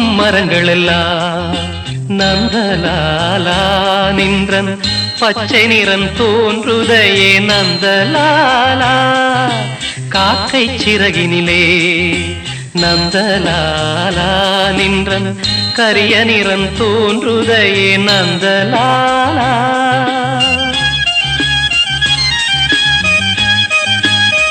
பார்க்கும் மரங்கள் எல்லாம் நந்தலாலா நின்றன். பச்சை நிறம் தோன்றுதையே நந்தலாலா. காக்கை சிறகினிலே நந்தலாலா நின்றன். கரிய நிறம் தோன்றுதையே நந்தலா